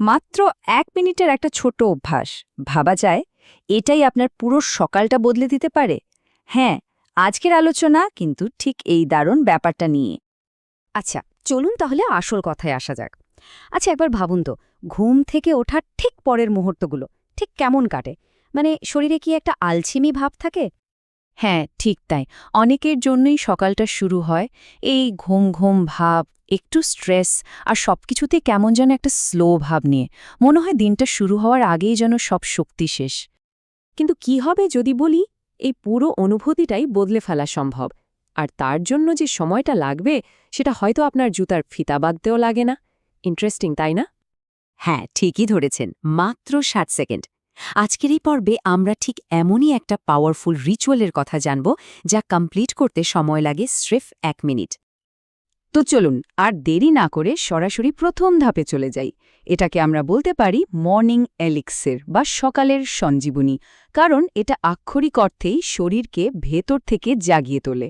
মাত্র এক মিনিটের একটা ছোট অভ্যাস। ভাবা যায়, এটাই আপনার পুরো সকালটা বদলে দিতে পারে। হ্যাঁ আজকের আলোচনা কিন্তু ঠিক এই দারুণ ব্যাপারটা নিয়ে। আচ্ছা চলুন তাহলে আসল কথায় আসা যাক। আচ্ছা একবার ভাবুন তো, ঘুম থেকে ওঠার ঠিক পরের মুহূর্তগুলো ঠিক কেমন কাটে? মানে শরীরে কি একটা আলছিমি ভাব থাকে? হ্যাঁ ঠিক তাই। অনেকের জন্যই সকালটা শুরু হয়। এই ঘুম ঘুম ভাব, একটু স্ট্রেস আর সব সবকিছুতে কেমন যেন একটা স্লো ভাব নিয়ে। মনে হয় দিনটা শুরু হওয়ার আগেই যেন সব শক্তি শেষ। কিন্তু কি হবে যদি বলি, এই পুরো অনুভূতিটাই বদলে ফেলা সম্ভব। আর তার জন্য যে সময়টা লাগবে, সেটা হয়তো আপনার জুতার ফিতা বাঁধতেও লাগে না। ইন্টারেস্টিং, তাই না? হ্যাঁ ঠিকই ধরেছেন। মাত্র ষাট সেকেন্ড। আজকের এই পর্বে আমরা ঠিক এমনই একটা পাওয়ারফুল রিচুয়ালের কথা জানব, যা কমপ্লিট করতে সময় লাগে স্রেফ এক মিনিট। তো চলুন, আর দেরি না করে সরাসরি প্রথম ধাপে চলে যাই। এটাকে আমরা বলতে পারি মর্নিং এলিক্সের বা সকালের সঞ্জীবনী, কারণ এটা আক্ষরিক অর্থেই শরীরকে ভেতর থেকে জাগিয়ে তোলে।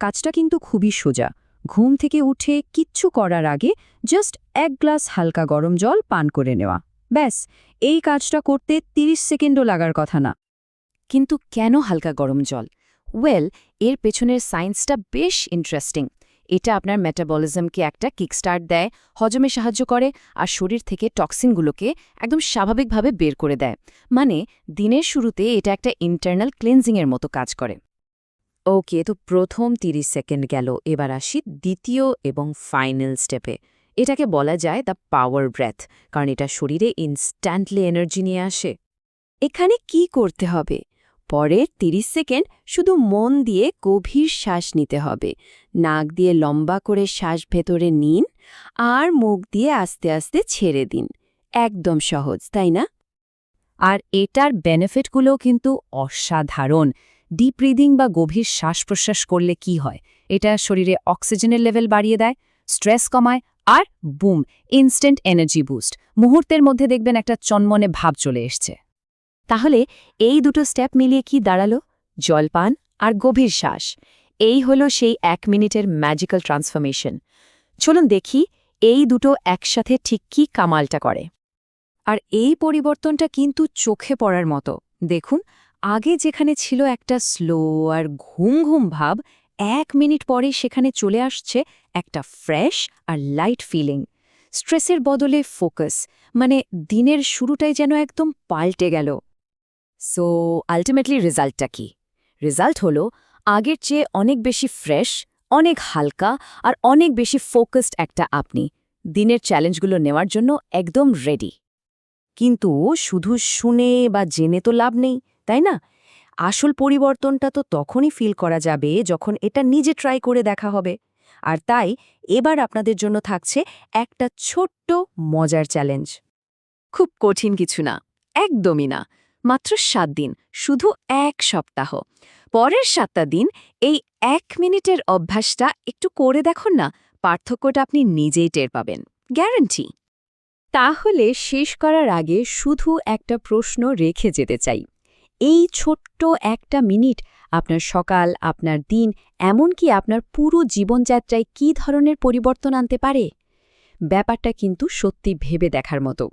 কাজটা কিন্তু খুবই সোজা। ঘুম থেকে উঠে কিচ্ছু করার আগে জাস্ট এক গ্লাস হালকা গরম জল পান করে নেওয়া। ব্যাস, এই কাজটা করতে ৩০ সেকেন্ডও লাগার কথা না। কিন্তু কেন হালকা গরম জল? ওয়েল, এর পেছনের সায়েন্সটা বেশ ইন্টারেস্টিং। এটা আপনার মেটাবলিজমকে একটা কিকস্টার্ট দেয়, হজমে সাহায্য করে, আর শরীর থেকে টক্সিনগুলোকে একদম স্বাভাবিকভাবে বের করে দেয়। মানে দিনের শুরুতে এটা একটা ইন্টারনাল ক্লিনজিংয়ের মতো কাজ করে। ওকে, তো প্রথম ৩০ সেকেন্ড গেল, এবার আসি দ্বিতীয় এবং ফাইনাল স্টেপে। এটাকে বলা যায় দ্য পাওয়ার ব্রেথ কারণ এটা শরীরে ইনস্ট্যান্টলি এনার্জি নিয়ে আসে। এখানে কি করতে হবে? পরের ৩০ সেকেন্ড শুধু মন দিয়ে গভীর শ্বাস নিতে হবে। নাক দিয়ে লম্বা করে শ্বাস ভেতরে নিন আর মুখ দিয়ে আস্তে আস্তে ছেড়ে দিন। একদম সহজ, তাই না? আর এটার বেনিফিটগুলোও কিন্তু অসাধারণ। ডিপ ব্রিদিং বা গভীর শ্বাস প্রশ্বাস করলে কি হয়? এটা শরীরে অক্সিজেনের লেভেল বাড়িয়ে দেয় স্ট্রেস কমায় আর বুম ইনস্ট্যান্ট এনার্জি বুস্ট মুহূর্তের মধ্যে দেখবেন একটা চনমনে ভাব চলে এসছে। তাহলে এই দুটো স্টেপ মিলিয়ে কি দাঁড়াল? জলপান আর গভীর শ্বাস। এই হলো সেই এক মিনিটের ম্যাজিক্যাল ট্রান্সফরমেশন চলুন দেখি এই দুটো একসাথে ঠিক কি কামালটা করে। আর এই পরিবর্তনটা কিন্তু চোখে পড়ার মতো। দেখুন, আগে যেখানে ছিল একটা স্লো আর ঘুম ঘুম ভাব এক মিনিট পরে সেখানে চলে আসছে একটা ফ্রেশ আর লাইট ফিলিং। স্ট্রেসের বদলে ফোকাস মানে দিনের শুরুটাই যেন একদম পাল্টে গেল। সো আলটিমেটলি রেজাল্টটা কি? রেজাল্ট হলো আগের চেয়ে অনেক বেশি ফ্রেশ, অনেক হালকা আর অনেক বেশি ফোকাসড একটা আপনি। দিনের চ্যালেঞ্জগুলো নেওয়ার জন্য একদম রেডি কিন্তু শুধু শুনে বা জেনে তো লাভ নেই, তাই না? আসল পরিবর্তনটা তো তখনই ফিল করা যাবে যখন এটা নিজে ট্রাই করে দেখা হবে। আর তাই এবার আপনাদের জন্য থাকছে একটা ছোট্ট মজার চ্যালেঞ্জ খুব কঠিন কিছু না, একদমই না। মাত্র সাত দিন, শুধু এক সপ্তাহ। পরের সাতটা দিন এই এক মিনিটের অভ্যাসটা একটু করে দেখুন না, পার্থক্যটা আপনি নিজেই টের পাবেন। গ্যারান্টি তাহলে শেষ করার আগে শুধু একটা প্রশ্ন রেখে যেতে চাই। এই ছোট্ট একটা মিনিট, আপনার সকাল, আপনার দিন, এমনকি আপনার পুরো জীবনযাত্রায় কী ধরনের পরিবর্তন আনতে পারে? ব্যাপারটা কিন্তু সত্যি ভেবে দেখার মতো।